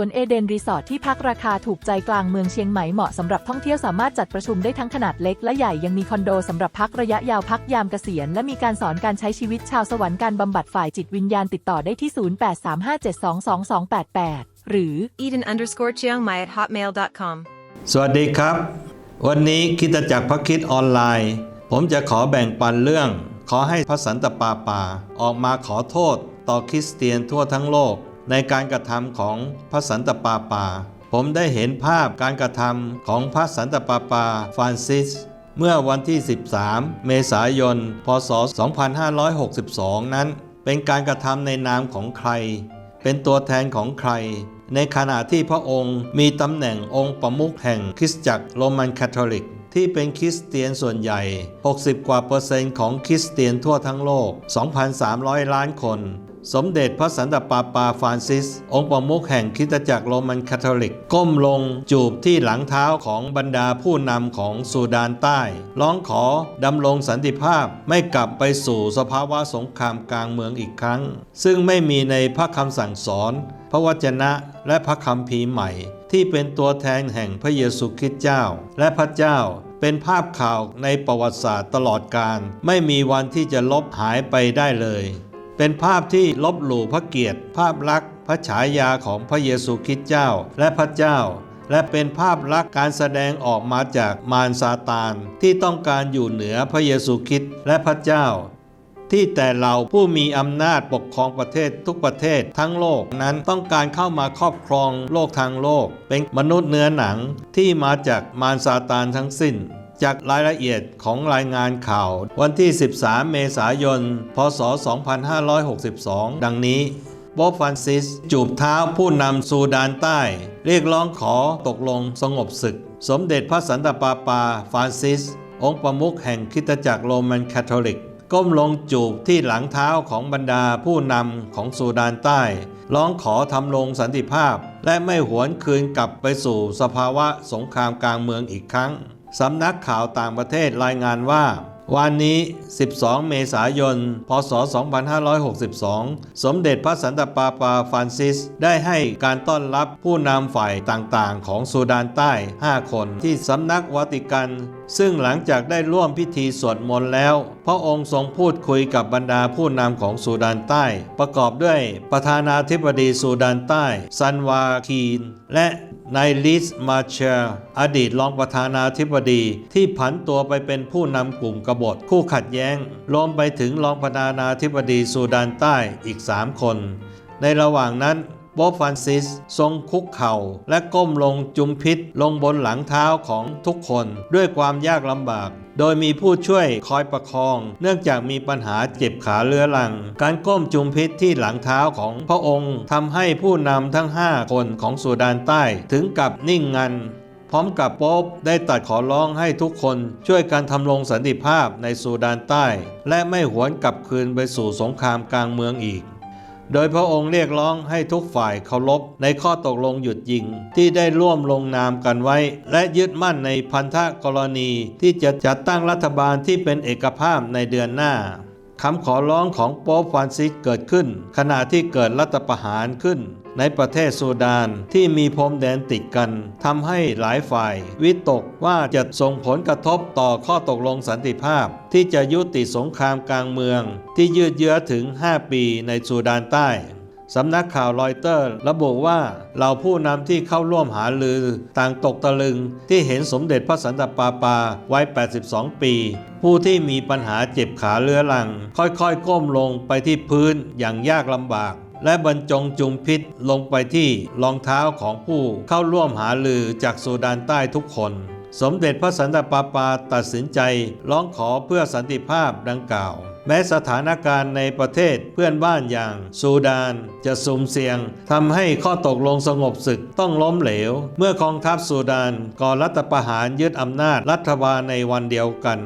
วนเอเดนรีสอร์ทที่พักราคาถูกใจกลางเมืองเชียงใหม่เหมาะสำหรับท่องเที่ยวสามารถจัดประชุมได้ทั้งขนาดเล็กและใหญ่ยังมีคอนโดสำหรับพักระยะยาวพักยามเกษียณ และมีการสอนการใช้ชีวิตชาวสวรรค์การบำบัดฝ่ายจิตวิญญาณติดต่อได้ที่ 0835722288 หรือ Eden underscore Chiang Mai at hotmail.com. สวัสดีครับ วันนี้คิดจักพระคิดออนไลน์ ผมจะขอแบ่งปันเรื่อง ขอให้พระสันตะปาปา ออกมาขอโทษต่อคริสเตียนทั่วทั้งโลก ในการกระทำของพระสันตะปาปา ผมได้เห็นภาพการกระทำของพระสันตะปาปาฟรานซิส เมื่อวันที่ 13 เมษายน พศ 2562 นั้น เป็นการกระทำในนามของใคร เป็นตัวแทนของใคร ในขณะที่พระองค์มีตำแหน่งองค์ประมุขแห่งคริสตจักรโรมันคาทอลิกที่เป็นคริสเตียนส่วนใหญ่ 60 กว่าเปอร์เซ็นต์ของคริสเตียนทั่วทั้งโลก 2,300 ล้านคน สมเด็จพระสันตะปาปาฟรานซิส องค์ประมุขแห่งคริสตจักรโรมันคาทอลิก ก้มลงจูบที่หลังเท้าของบรรดาผู้นำของซูดานใต้ ร้องขอดำรงสันติภาพไม่กลับไปสู่สภาวะสงครามกลางเมืองอีกครั้ง ซึ่งไม่มีในพระคำสั่งสอน พระวจนะและพระคำภีใหม่ ที่เป็นตัวแทนแห่งพระเยซูคริสต์เจ้า และพระเจ้าเป็นภาพข่าวในประวัติศาสตร์ตลอดการ ไม่มีวันที่จะลบหายไปได้เลย เป็นภาพที่ลบหลู่พระเกียรติ ภาพลักษณ์พระฉายาของพระเยซูคริสต์เจ้าและพระเจ้า และเป็นภาพลักษณ์การแสดงออกมาจากมารซาตาน ที่ต้องการอยู่เหนือพระเยซูคริสต์และพระเจ้า ที่แต่เราผู้มีอำนาจปกครองประเทศทุกประเทศทั้งโลกนั้นต้องการเข้ามาครอบครองโลกทางโลก เป็นมนุษย์เนื้อหนังที่มาจากมารซาตานทั้งสิ้น จากรายละเอียดของรายงานข่าว วันที่ 13 เมษายน พศ 2562 ดังนี้โบ๊ฟฟรานซิส จูบเท้าผู้นำซูดานใต้ เรียกร้องขอตกลงสงบศึก สมเด็จพระสันตะปาปาฟรานซิส องค์ประมุขแห่งคริสตจักรโรมันคาทอลิก ก้มลงจูบที่หลังเท้าของบรรดาผู้นำของซูดานใต้ ร้องขอทำลงสันติภาพ และไม่หวนคืนกลับไปสู่สภาวะสงครามกลางเมืองอีกครั้ง สำนักข่าวต่างประเทศรายงานว่า วันนี้ 12 เมษายน พศ 2562 สมเด็จพระสันตะปาปาฟรานซิส ได้ให้การต้อนรับผู้นำฝ่ายต่างๆ ของซูดานใต้ 5 คนที่สำนักวาติกัน ซึ่งหลังจากได้ร่วมพิธีสวดมนต์แล้ว พระองค์ทรงพูดคุยกับบรรดาผู้นำของซูดานใต้ ประกอบด้วยประธานาธิบดีซูดานใต้ ซันวาคีน และ นายลิสมาเชลอดีตรองประธานาธิบดี ที่ผันตัวไปเป็นผู้นำกลุ่มกบฏคู่ขัดแย้งรวมไปถึงรองประธานาธิบดีซูดานใต้อีก 3 คน ในระหว่างนั้น โบ๊ฟฟรานซิส ทรงคุกเข่า และก้มลงจุมพิษลงบนหลังเท้าของทุกคนด้วยความยากลำบากโดยมีผู้ช่วยคอยประคอง เนื่องจากมีปัญหาเจ็บขาเรื้อรัง การก้มจุมพิษที่หลังเท้าของพระองค์ทำให้ผู้นำทั้ง 5 คนของสุดานใต้ถึงกับนิ่งงัน พร้อมกับโป๊ปได้ตัดขอร้องให้ทุกคนช่วยกันทำลงสันติภาพในซูดานใต้ และไม่หวนกลับคืนไปสู่สงครามกลางเมืองอีก โดยพระองค์เรียกร้องให้ทุกฝ่ายเคารพในข้อตกลงหยุดยิง ที่ได้ร่วมลงนามกันไว้ และยึดมั่นในพันธกรณีที่จะจัดตั้งรัฐบาลที่เป็นเอกภาพในเดือนหน้า คำขอร้องของโป๊ปฟรานซิสเกิดขึ้น ขณะที่เกิดรัฐประหารขึ้น ในประเทศซูดานที่มีพรมแดนติดกันทำให้หลายฝ่าย วิตกว่าจะส่งผลกระทบต่อข้อตกลงสันติภาพ ที่จะยุติสงครามกลางเมือง ที่ยืดเยื้อถึง 5 ปีในซูดานใต้ สำนักข่าวรอยเตอร์ ระบุว่าเหล่าผู้นำที่เข้าร่วมหาลือ ต่างตกตะลึงที่เห็นสมเด็จพระสันตะปาปาวัย 82 ปี ผู้ที่มีปัญหาเจ็บขาเรื้อรัง ค่อยๆ ก้มลงไปที่พื้นอย่างยากลำบาก และบรรจงจุมพิษลงไปที่รองเท้าของผู้เข้าร่วมหาลือจากซูดานใต้ทุกคนสมเด็จพระสันตะปาปาตัดสินใจร้องขอเพื่อสันติภาพดังกล่าว แม้สถานการณ์ในประเทศเพื่อนบ้านอย่างซูดาน จะสุ่มเสี่ยงทำให้ข้อตกลงสงบศึกต้องล้มเหลว เมื่อกองทัพซูดานก่อรัฐประหารยึดอำนาจรัฐบาลในวันเดียวกัน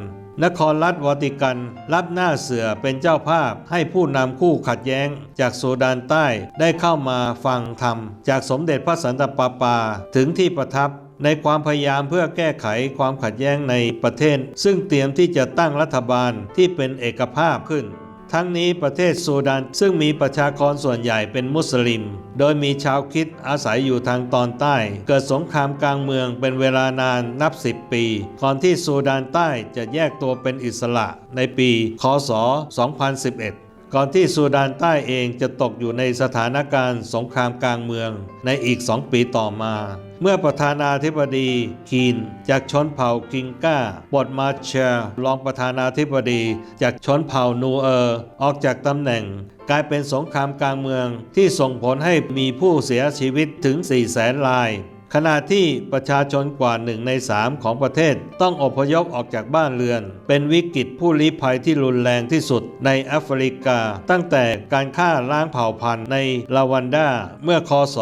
นครรัฐวาติกันรับหน้าเสือเป็นเจ้าภาพให้ผู้นำคู่ขัดแย้ง จากซูดานใต้ได้เข้ามาฟังธรรม จากสมเด็จพระสันตะปาปาถึงที่ประทับ ในความพยายามเพื่อแก้ไขความขัดแย้งในประเทศ ซึ่งเตรียมที่จะตั้งรัฐบาลที่เป็นเอกภาพขึ้น ทั้งนี้ประเทศซูดานซึ่งมีประชากรส่วนใหญ่เป็นมุสลิม โดยมีชาวคิดอาศัยอยู่ทางตอนใต้ เกิดสงครามกลางเมืองเป็นเวลานานนับ 10 ปี ก่อนที่ซูดานใต้จะแยกตัวเป็นอิสระในปีคศ 2011ก่อนที่ซูดานใต้เองจะตกอยู่ในสถานการณ์สงครามกลางเมืองในอีกสองปีต่อมา เมื่อประธานาธิบดีคีน จากชนเผ่ากิงก้าบทมาเชลรองประธานาธิบดีจากชนเผ่านูเออร์ ออกจากตำแหน่งกลายเป็นสงครามกลางเมืองที่ส่งผลให้มีผู้เสียชีวิตถึง4แสนราย ขณะที่ประชาชนกว่าหนึ่งในสามของประเทศ ต้องอพยพออกจากบ้านเรือน เป็นวิกฤตผู้ลี้ภัยที่รุนแรงที่สุดในแอฟริกา ตั้งแต่การฆ่าล้างเผ่าพันธุ์ในลาวันดาเมื่อคศ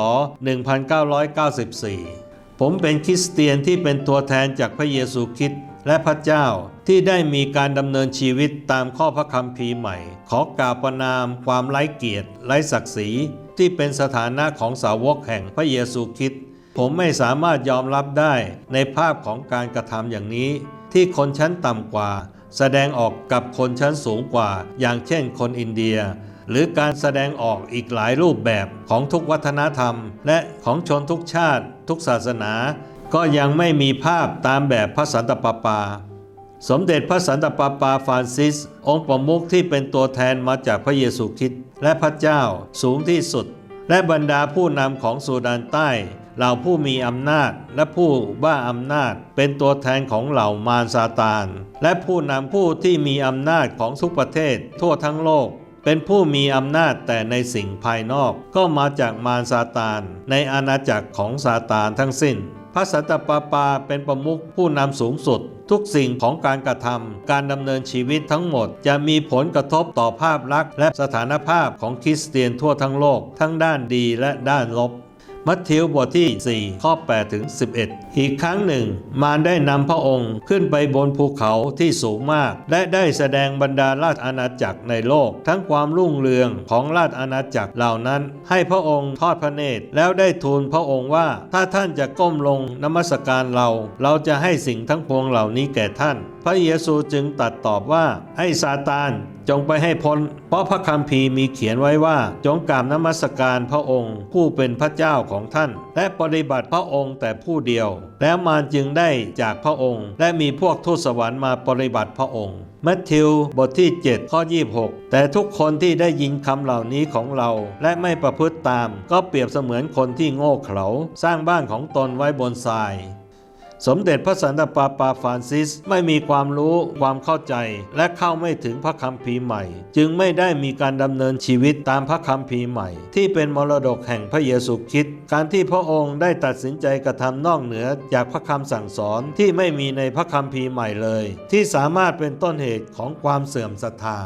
1994 ผมเป็นคริสเตียนที่เป็นตัวแทนจากพระเยซูคริสต์และพระเจ้าที่ได้มีการดำเนินชีวิตตามข้อพระคัมภีร์ใหม่ ขอกราบประนามความไร้เกียรติ ไร้ศักดิ์ศรีที่เป็นสถานะของสาวกแห่งพระเยซูคริสต์ ผมไม่สามารถยอมรับได้ในภาพของการกระทำอย่างนี้ ที่คนชั้นต่ำกว่า แสดงออกกับคนชั้นสูงกว่า อย่างเช่นคนอินเดีย หรือการแสดงออกอีกหลายรูปแบบของทุกวัฒนธรรม และของชนทุกชาติ ทุกศาสนา ก็ยังไม่มีภาพตามแบบพระสันตะปาปาสมเด็จพระสันตะปาปาฟรานซิส องค์ประมุขที่เป็นตัวแทนมาจากพระเยซูคริสต์และพระเจ้าสูงที่สุด และบรรดาผู้นำของซูดานใต้ เหล่าผู้มีอำนาจและผู้บ้าอำนาจเป็นตัวแทนของเหล่ามารซาตาน และผู้นำผู้ที่มีอำนาจของทุกประเทศทั่วทั้งโลก เป็นผู้มีอำนาจแต่ในสิ่งภายนอกก็มาจากมารซาตาน ในอาณาจักรของซาตานทั้งสิ้น พระสันตะปาปาเป็นประมุขผู้นำสูงสุดทุกสิ่งของการกระทำการดำเนินชีวิตทั้งหมด จะมีผลกระทบต่อภาพลักษณ์และสถานภาพของคริสเตียนทั่วทั้งโลก ทั้งด้านดีและด้านลบ มัทธิวบทที่ 4 ข้อ 8 ถึง 11 อีกครั้งหนึ่ง มารได้นำพระองค์ขึ้นไปบนภูเขาที่สูงมาก และได้แสดงบรรดาราชอาณาจักรในโลก ทั้งความรุ่งเรืองของราชอาณาจักรเหล่านั้น ให้พระองค์ทอดพระเนตร แล้วได้ทูลพระองค์ว่า ถ้าท่านจะก้มลงนมัสการเรา เราจะให้สิ่งทั้งปวงเหล่านี้แก่ท่านพระเยซูจึงตัดตอบว่าให้ซาตานจงไปให้พ้น เพราะพระคัมภีร์มีเขียนไว้ว่า จงกราบนมัสการพระองค์ ผู้เป็นพระเจ้าของท่าน และปฏิบัติพระองค์แต่ผู้เดียว แล้วมารจึงได้จากพระองค์ และมีพวกทูตสวรรค์มาปฏิบัติพระองค์มัทธิวบทที่ 7 ข้อ 26 แต่ทุกคนที่ได้ยินคำเหล่านี้ของเรา และไม่ประพฤติตาม ก็เปรียบเสมือนคนที่โง่เขลาสร้างบ้านของตนไว้บนทราย สมเด็จพระสันตะปาปาฟรานซิสไม่มีความรู้ความเข้าใจ และเข้าไม่ถึงพระคัมภีร์ใหม่ จึงไม่ได้มีการดำเนินชีวิตตามพระคัมภีร์ใหม่ ที่เป็นมรดกแห่งพระเยซูคริสต์การที่พระองค์ได้ตัดสินใจกระทำนอกเหนือจากพระคำสั่งสอนที่ไม่มีในพระคัมภีร์ใหม่เลย ที่สามารถเป็นต้นเหตุของความเสื่อมศรัทธา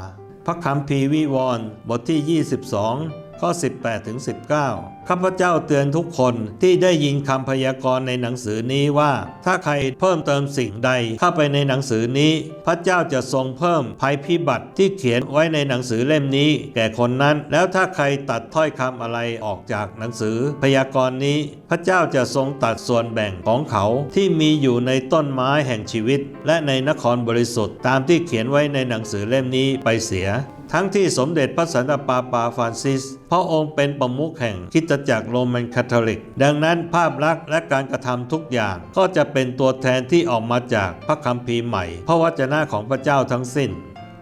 พระคัมภีร์วิวรณ์บทที่ 22 ข้อ 18ถึง19 ข้าพเจ้าเตือนทุกคนที่ได้ยินคำพยากรณ์ในหนังสือนี้ว่า ถ้าใครเพิ่มเติมสิ่งใดเข้าไปในหนังสือนี้ พระเจ้าจะทรงเพิ่มภัยพิบัติที่เขียนไว้ในหนังสือเล่มนี้ แก่คนนั้น แล้วถ้าใครตัดถ้อยคำอะไรออกจากหนังสือ พยากรณ์นี้ พระเจ้าจะทรงตัดส่วนแบ่งของเขาที่มีอยู่ในต้นไม้แห่งชีวิต และในนครบริสุทธิ์ตามที่เขียนไว้ในหนังสือเล่มนี้ไปเสีย ทั้งที่สมเด็จพระสันตะปาปาฟรานซิส พระองค์เป็นประมุขแห่งคริสตจักรโรมันคาทอลิก ดังนั้นภาพลักษณ์และการกระทำทุกอย่างก็จะเป็นตัวแทนที่ออกมาจากพระคัมภีร์ใหม่ พระวจนะของพระเจ้าทั้งสิ้น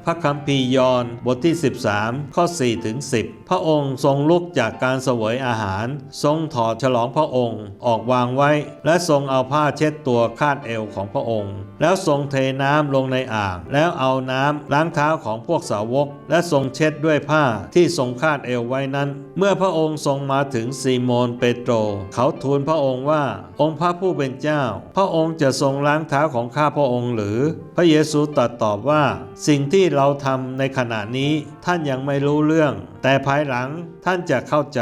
พระคัมภีร์ยอห์นบทที่ 13 ข้อ4ถึง10 พระองค์ทรงลุกจากการเสวยอาหาร ทรงถอดฉลองพระองค์ออกวางไว้ และทรงเอาผ้าเช็ดตัวคาดเอวของพระองค์ แล้วทรงเทน้ำลงในอ่าง แล้วเอาน้ำล้างเท้าของพวกสาวก และทรงเช็ดด้วยผ้าที่ทรงคาดเอวไว้นั้น เมื่อพระองค์ทรงมาถึงซีโมนเปโตร เขาทูลพระองค์ว่า องค์พระผู้เป็นเจ้า พระองค์จะทรงล้างเท้าของข้าพระองค์หรือ พระเยซูตรัสตอบว่าสิ่งที่เราทำในขณะนี้ท่านยังไม่รู้เรื่อง แต่ภายหลังท่านจะเข้าใจ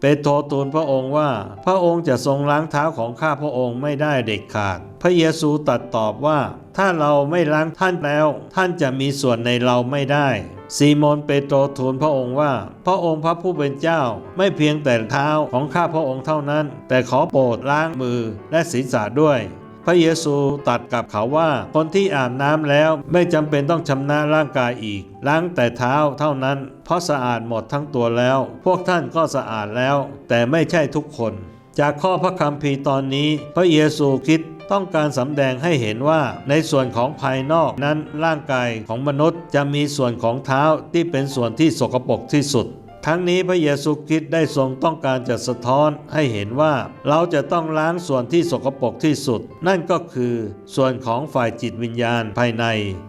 เปโตรทูลพระองค์ว่า พระองค์จะทรงล้างเท้าของข้าพระองค์ไม่ได้เด็ดขาด พระเยซูตรัสตอบว่า ถ้าเราไม่ล้างท่านแล้ว ท่านจะมีส่วนในเราไม่ได้ซีโมนเปโตรทูลพระองค์ว่า พระองค์พระผู้เป็นเจ้า ไม่เพียงแต่เท้าของข้าพระองค์เท่านั้น แต่ขอโปรดล้างมือและศีรษะด้วย พระเยซูตรัสกับเขาว่า คนที่อาบน้ำแล้วไม่จำเป็นต้องชำระร่างกายอีก ล้างแต่เท้าเท่านั้น เพราะสะอาดหมดทั้งตัวแล้ว พวกท่านก็สะอาดแล้ว แต่ไม่ใช่ทุกคน จากข้อพระคัมภีร์ตอนนี้ พระเยซูคริดต้องการสำแดงให้เห็นว่าในส่วนของภายนอกนั้นร่างกายของมนุษย์จะมีส่วนของเท้าที่เป็นส่วนที่สกปรกที่สุด ทั้งนี้พระเยซูคริสต์ได้ทรงต้องการจะสะท้อนให้เห็นว่าเราจะต้องล้างส่วนที่สกปรกที่สุด นั่นก็คือส่วนของฝ่ายจิตวิญญาณภายใน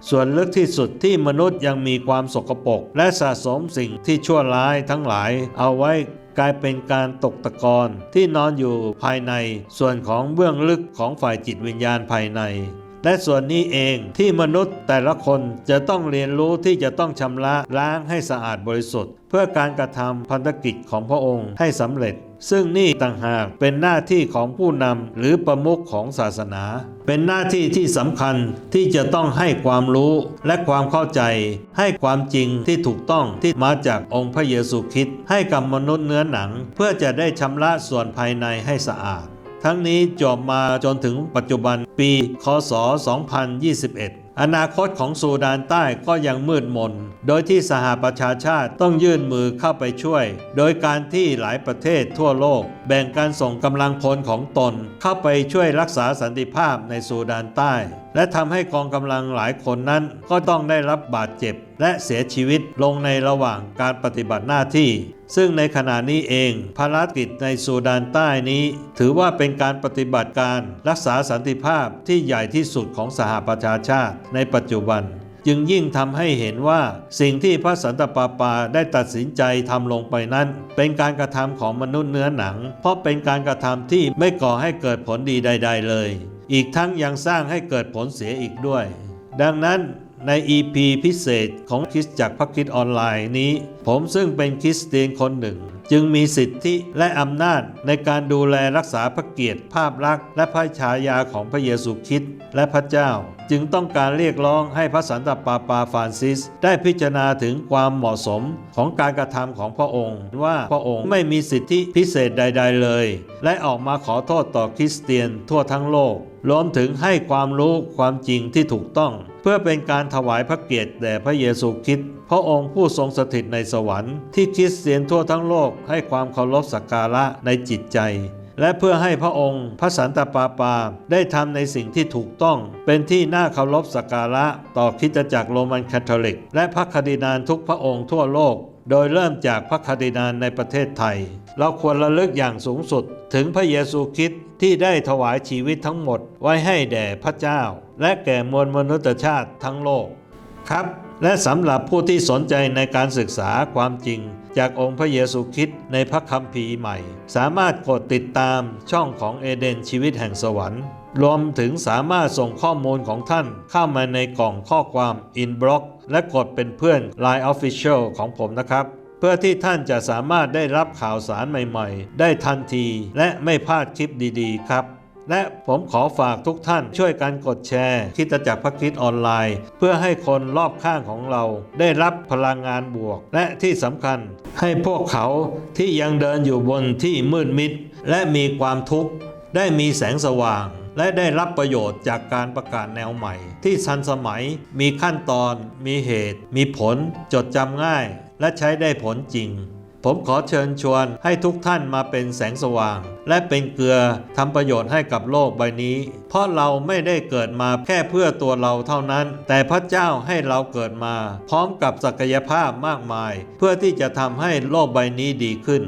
ส่วนลึกที่สุดที่มนุษย์ยังมีความสกปรกและสะสมสิ่งที่ชั่วร้ายทั้งหลายเอาไว้กลายเป็นการตกตะกอนที่นอนอยู่ภายใน ส่วนของเบื้องลึกของฝ่ายจิตวิญญาณภายใน และส่วนนี้เองที่มนุษย์แต่ละคนจะต้องเรียนรู้ที่จะต้องชำระล้างให้สะอาดบริสุทธิ์ เพื่อการกระทำพันธกิจของพระองค์ให้สำเร็จซึ่งนี่ต่างหากเป็นหน้าที่ของผู้นำหรือประมุขของศาสนา เป็นหน้าที่ที่สำคัญที่จะต้องให้ความรู้และความเข้าใจ ให้ความจริงที่ถูกต้องที่มาจากองค์พระเยซูคริสต์ให้กับมนุษย์เนื้อหนัง เพื่อจะได้ชำระส่วนภายในให้สะอาด ทั้งนี้จบมาจนถึงปัจจุบันปี คศ 2021อนาคตของซูดานใต้ก็ยังมืดมน โดยที่สหประชาชาติต้องยื่นมือเข้าไปช่วย โดยการที่หลายประเทศทั่วโลก แบ่งการส่งกำลังพลของตน เข้าไปช่วยรักษาสันติภาพในซูดานใต้ และทำให้กองกำลังหลายคนนั้นก็ต้องได้รับบาดเจ็บ และเสียชีวิตลงในระหว่างการปฏิบัติหน้าที่ ซึ่งในขณะนี้เองภารกิจในซูดานใต้นี้ ถือว่าเป็นการปฏิบัติการรักษาสันติภาพที่ใหญ่ที่สุดของสหประชาชาติในปัจจุบัน จึงยิ่งทำให้เห็นว่าสิ่งที่พระสันตะปาปาได้ตัดสินใจทำลงไปนั้น เป็นการกระทำของมนุษย์เนื้อหนัง เพราะเป็นการกระทำที่ไม่ก่อให้เกิดผลดีใด ๆ เลย อีกทั้งยังสร้างให้เกิดผลเสียอีกด้วย ดังนั้น ใน EP พิเศษของคริสจากพระคิดออนไลน์นี้ ผมซึ่งเป็นคริสเตียนคนหนึ่ง จึงมีสิทธิและอำนาจในการดูแลรักษาพระเกียรติภาพลักษณ์และพระฉายาของพระเยซูคริสต์และพระเจ้า จึงต้องการเรียกร้องให้พระสันตะปาปาฟรานซิส ได้พิจารณาถึงความเหมาะสมของการกระทำของพระองค์ ว่าพระองค์ไม่มีสิทธิพิเศษใด ๆ เลย และออกมาขอโทษต่อคริสเตียนทั่วทั้งโลกรวมถึงให้ความรู้ความจริงที่ถูกต้อง เพื่อเป็นการถวายพระเกียรติแด่พระเยซูคริสต์พระองค์ผู้ทรงสถิตในสวรรค์ที่คริสเตียนทั่วทั้งโลกให้ความเคารพสักการะในจิตใจ และเพื่อให้พระองค์พระสันตะปาปาได้ทำในสิ่งที่ถูกต้อง เป็นที่น่าเคารพสักการะต่อคริสตจักรโรมันคาทอลิก และพระคดินานทุกพระองค์ทั่วโลก โดยเริ่มจากพระคดินานในประเทศไทย เราควรระลึกอย่างสูงสุด ถึงพระเยซูคริสต์ที่ได้ถวายชีวิตทั้งหมดไว้ให้แด่พระเจ้า และแก่มวลมนุษยชาติทั้งโลกครับ และสำหรับผู้ที่สนใจในการศึกษาความจริง จากองค์พระเยซูคริสต์ในพระคัมภีร์ใหม่ สามารถกดติดตามช่องของเอเดนชีวิตแห่งสวรรค์ รวมถึงสามารถส่งข้อมูลของท่านเข้ามาในกล่องข้อความ Inbox และกดเป็นเพื่อน Line Official ของผมนะครับ เพื่อที่ท่านจะสามารถได้รับข่าวสารใหม่ ๆ ได้ทันทีและไม่พลาดคลิปดีๆ ครับ และผมขอฝากทุกท่านช่วยกันกดแชร์คิดจักรพระคิดออนไลน์ เพื่อให้คนรอบข้างของเรา ได้รับพลังงานบวก และที่สำคัญ ให้พวกเขาที่ยังเดินอยู่บนที่มืดมิด และมีความทุกข์ได้มีแสงสว่าง และได้รับประโยชน์จากการประกาศแนวใหม่ ที่ทันสมัย มีขั้นตอน มีเหตุ มีผล จดจำง่าย และใช้ได้ผลจริง ผมขอเชิญชวนให้ทุกท่านมาเป็นแสงสว่าง และเป็นเกลือทำประโยชน์ให้กับโลกใบนี้ เพราะเราไม่ได้เกิดมาแค่เพื่อตัวเราเท่านั้น แต่พระเจ้าให้เราเกิดมา พร้อมกับศักยภาพมากมาย เพื่อที่จะทำให้โลกใบนี้ดีขึ้น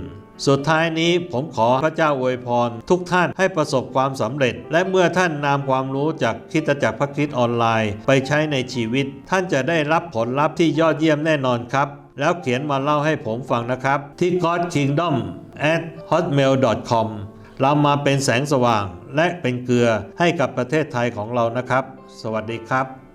สุดท้ายนี้ผมขอพระเจ้าอวยพร ทุกท่านให้ประสบความสำเร็จ และเมื่อท่านนำความรู้จากคิดจักรพระคิดออนไลน์ ไปใช้ในชีวิต ท่านจะได้รับผลลัพธ์ที่ยอดเยี่ยมแน่นอนครับ แล้วเขียนมาเล่าให้ผมฟังนะครับ ที่ God Kingdom at hotmail com เรามาเป็นแสงสว่างและเป็นเกลือให้กับประเทศไทยของเรานะครับ สวัสดีครับ